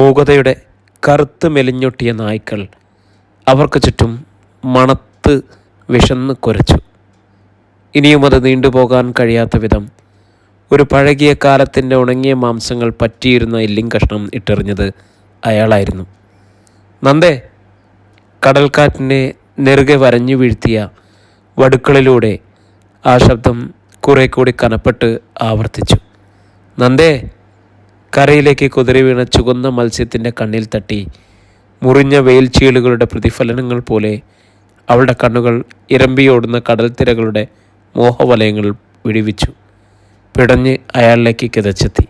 മൂകതയുടെ കറുത്ത് മെലിഞ്ഞൊട്ടിയ നായ്ക്കൾ അവർക്ക് ചുറ്റും മണത്ത് വിഷന്ന് കുരച്ചു. ഇനിയും അത് നീണ്ടുപോകാൻ കഴിയാത്ത വിധം ഒരു പഴകിയ കാലത്തിന്റെ ഉണങ്ങിയ മാംസങ്ങൾ പറ്റിയിരുന്ന എല്ലിങ് കഷ്ണം ഇട്ടെറിഞ്ഞത് അയാളായിരുന്നു. നന്ദേ കടൽക്കാറ്റിനെ നെറുകെ വരഞ്ഞു വീഴ്ത്തിയ വടുക്കളിലൂടെ ആ ശബ്ദം കുറെ കൂടി കനപ്പെട്ട് ആവർത്തിച്ചു. നന്ദേ കരയിലേക്ക് കുതിരി വീണ ചുവന്ന മത്സ്യത്തിന്റെ കണ്ണിൽ തട്ടി. മുറിഞ്ഞ വെയിൽ ചീളുകളുടെ പ്രതിഫലനങ്ങൾ പോലെ അവളുടെ കണ്ണുകൾ ഇരമ്പിയോടുന്ന കടൽത്തിരകളുടെ മോഹവലയങ്ങൾ വിടിവിച്ചു. പിടഞ്ഞ് അയാളിലേക്ക് കിതച്ചെത്തി.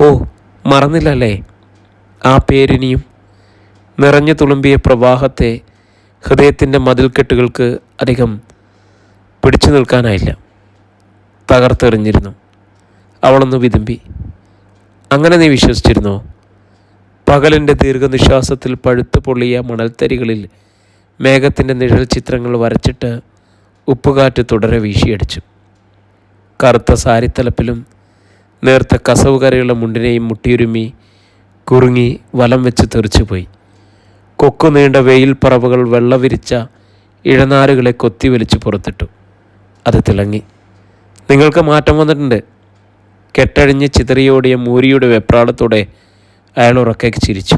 ഓ മറന്നില്ലല്ലേ? ആ പേരിനിയും നിറഞ്ഞു തുളുമ്പിയ പ്രവാഹത്തെ ഹൃദയത്തിന്റെ മതിൽക്കെട്ടുകൾക്ക് അധികം പിടിച്ചു നിൽക്കാനായില്ല. തകർത്തെറിഞ്ഞിരുന്നു. അവളൊന്ന് വിതുമ്പി. അങ്ങനെ നീ വിശ്വസിച്ചിരുന്നോ? പകലിന്റെ ദീർഘനിശ്വാസത്തിൽ പഴുത്തു പൊള്ളിയ മണൽത്തരികളിൽ മേഘത്തിന്റെ നിഴൽ ചിത്രങ്ങൾ വരച്ചിട്ട് ഉപ്പുകാറ്റ് തുടരെ വീശിയടിച്ചു. കറുത്ത സാരിത്തലപ്പിലും നേർത്ത കസവ് കരയുള്ള മുണ്ടിനെയും മുട്ടിയുരുമി കുറുങ്ങി വലം വെച്ച് തെറിച്ചുപോയി. കൊക്കു നീണ്ട വെയിൽ പറവുകൾ വെള്ളവിരിച്ച ഇഴനാരുകളെ കൊത്തി വലിച്ചു പുറത്തിട്ടു. അത് തിളങ്ങി. നിങ്ങൾക്ക് മാറ്റം വന്നിട്ടുണ്ട്. കെട്ടഴിഞ്ഞ് ചിതറിയോടിയ മൂരിയുടെ വെപ്രാളത്തോടെ അയാൾ ഉറക്കെ ചിരിച്ചു.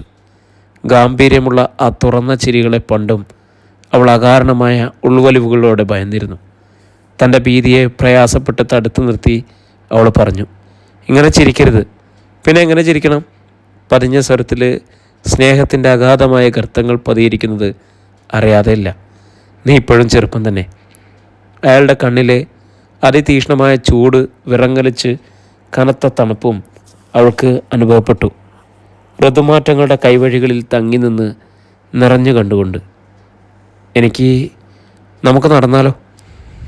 ഗാംഭീര്യമുള്ള ആ തുറന്ന ചിരികളെ പണ്ടും അവൾ അകാരണമായ ഉൾവലിവുകളോടെ ഭയന്നിരുന്നു. തന്റെ ഭീതിയെ പ്രയാസപ്പെട്ട് തടുത്തു നിർത്തി അവൾ പറഞ്ഞു ഇങ്ങനെ ചിരിക്കരുത്. പിന്നെ എങ്ങനെ ചിരിക്കണം? പതിഞ്ഞ സ്വരത്തിൽ സ്നേഹത്തിന്റെ അഗാധമായ ഗർത്തങ്ങൾ പതിയിരിക്കുന്നത് അറിയാതെയില്ല നീ ഇപ്പോഴും ചെറുപ്പം തന്നെ. അയാളുടെ കണ്ണിലെ അതിതീക്ഷ്ണമായ ചൂട് വിറങ്ങലിച്ച് കനത്ത തണുപ്പും അവൾക്ക് അനുഭവപ്പെട്ടു. ഋതുമാറ്റങ്ങളുടെ കൈവഴികളിൽ തങ്ങി നിന്ന് നിറഞ്ഞു കണ്ടുകൊണ്ട് എനിക്ക് നമുക്ക് നടന്നാലോ?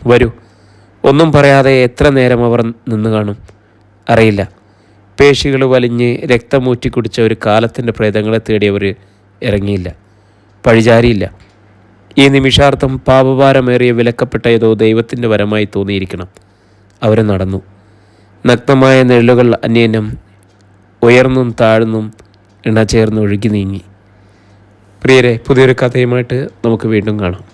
വരൂ. ഒന്നും പറയാതെ എത്ര നേരം അവർ നിന്ന് കാണും? അറിയില്ല. പേശികൾ വലിഞ്ഞ് രക്തമൂറ്റി കുടിച്ച ഒരു കാലത്തിന്റെ പ്രേതങ്ങളെ തേടി അവർ ഇറങ്ങിയില്ല. പഴിചാരിയില്ല. ഈ നിമിഷാർത്ഥം പാപഭാരമേറിയ വിലക്കപ്പെട്ട ഏതോ ദൈവത്തിന്റെ വരമായി തോന്നിയിരിക്കണം. അവർ നടന്നു. നഗ്നമായ നിഴലുകൾ അന്യനം ഉയർന്നും താഴ്ന്നും ഇണ ചേർന്ന് ഒഴുകി നീങ്ങി. പ്രിയരെ പുതിയൊരു കഥയുമായിട്ട് നമുക്ക് വീണ്ടും കാണാം.